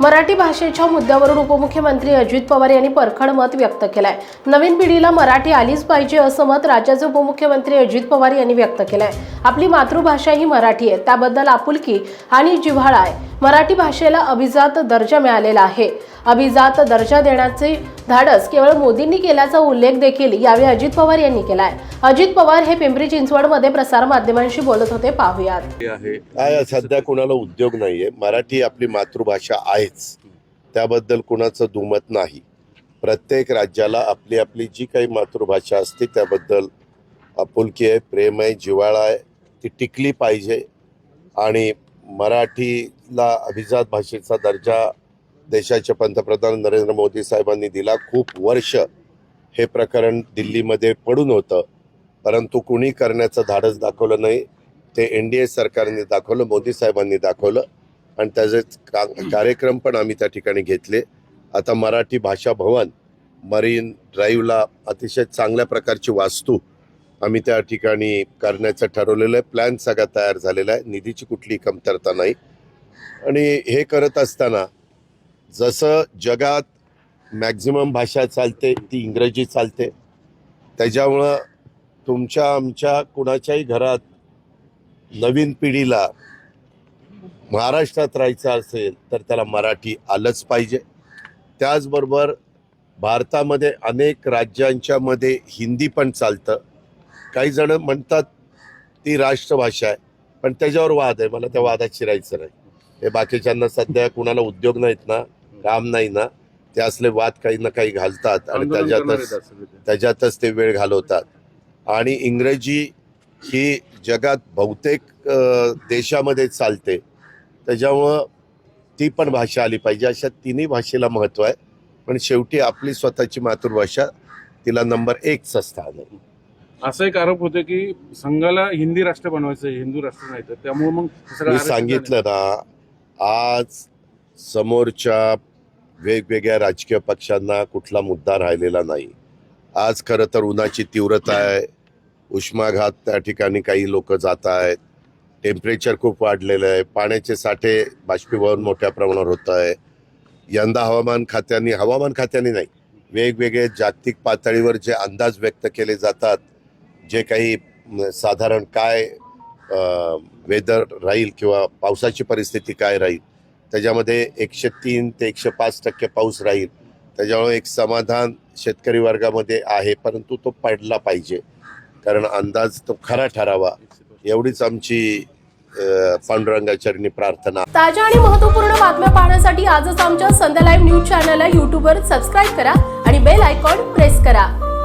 मराठी भाषेच्या मुद्द्यावरून उपमुख्यमंत्री अजित पवार यांनी परखड मत व्यक्त केलंय. नवीन पिढीला मराठी आलीच पाहिजे असं मत राज्याचे उपमुख्यमंत्री अजित पवार यांनी व्यक्त केलंय. आपली मातृभाषा ही मराठी आहे. त्याबद्दल आपुलकी आणि जिव्हाळा आहे. मराठी भाषेला अभिजात दर्जा मिळालेला आहे. अभिजात दर्जा देण्याचे धाडस केवळ मोदींनी केल्याचा उल्लेख देखील यावेळी अजित पवार यांनी केलाय. अजित पवार हे पिंपरी चिंचवडमध्ये प्रसार माध्यमांशी बोलत होते. पाहुयात. आहे? सध्या कोणाला उद्योग नाहीये. मराठी आपली मातृभाषा आहेच त्याबद्दल कुणाचं दुमत नाही. प्रत्येक राज्याला आपली आपली जी काही मातृभाषा असते त्याबद्दल आपुलकी आहे प्रेम आहे जिव्हाळा आहे ती टिकली पाहिजे. आणि मराठीला अभिजात भाषेचा दर्जा देशाचे पंतप्रधान नरेंद्र मोदी साहेबांनी दिला. खूप वर्ष हे प्रकरण दिल्लीमध्ये पडून होतं. परंतु कुणी करण्याचं धाडस दाखवलं नाही. ते एन डी ए सरकारने दाखवलं मोदी साहेबांनी दाखवलं. आणि त्याचे का कार्यक्रम पण आम्ही त्या ठिकाणी घेतले. आता मराठी भाषा भवन मरीन ड्राईव्हला अतिशय चांगल्या प्रकारची वास्तू आम्ही त्या ठिकाणी करण्याचं ठरवलेलं आहे. प्लॅन सगळा तयार झालेला आहे. निधीची कुठली कमतरता नाही. आणि हे करत असताना जसं जगात मॅक्झिमम भाषा चालते ती इंग्रजी चालते त्याच्यामुळं तुमच्या आमच्या कुणाच्याही घरात नवीन पिढीला महाराष्ट्रात राहायचं असेल तर त्याला मराठी आलंच पाहिजे. त्याचबरोबर भारतामध्ये अनेक राज्यांच्या मध्ये हिंदी पण चालतं. काही जण म्हणतात ती राष्ट्रभाषा आहे पण त्याच्यावर वाद आहे. मला त्या वादात शिरायचं नाही. हे बाकीच्यांना सध्या कुणाला उद्योग नाहीत ना काम नाही ना ते असले वाद काही ना काही घालतात आणि त्याच्यातच. त्याच्यातच ते वेळ घालवतात. आणि इंग्रजी ही जगात बहुतेक देशामध्ये चालते. त्याच्यामुळं ती पण भाषा आली पाहिजे. अशा तिन्ही भाषेला महत्त्व आहे. पण शेवटी आपली स्वतःची मातृभाषा तिला नंबर एकचं स्थान आहे. असं एक आरोप होतो की संघाला हिंदी राष्ट्र बनवायचं हिंदू राष्ट्र नाही तर त्यामुळे मग सगळं मी आरक्षण सांगितलं ना आज समोरच्या वेगवेगळ्या राजकीय पक्षांना कुठला मुद्दा राहिलेला नाही. आज खरं तर उन्हाची तीव्रता आहे. उष्माघात त्या ठिकाणी काही लोक जात आहेत. टेम्परेचर खूप वाढलेलं आहे. पाण्याचे साठे बाष्पीभवन मोठ्या प्रमाणावर होत आहे. यंदा हवामान खात्याने हवामान खात्याने नाही वेगवेगळे जागतिक पातळीवर जे अंदाज व्यक्त केले जातात जे काही साधारण काय वेदर राहील किंवा पावसाची परिस्थिती काय राहील त्याच्यामध्ये एकशे तीन ते एकशे पाच टक्के पाऊस राहील. त्याच्यामुळे एक समाधान शेतकरी वर्गामध्ये आहे परंतु तो पडला पाहिजे. कारण अंदाज तो खरा ठरावा. एवढीच आमची अ, पांडुरंगाचरणी प्रार्थना. ताज्या आणि महत्त्वपूर्ण बातम्या पाहण्यासाठी आजच आमच्या संध्या लाईव्ह न्यूज चॅनलला यूट्यूबवर सबस्क्राईब करा आणि बेल आयकॉन प्रेस करा.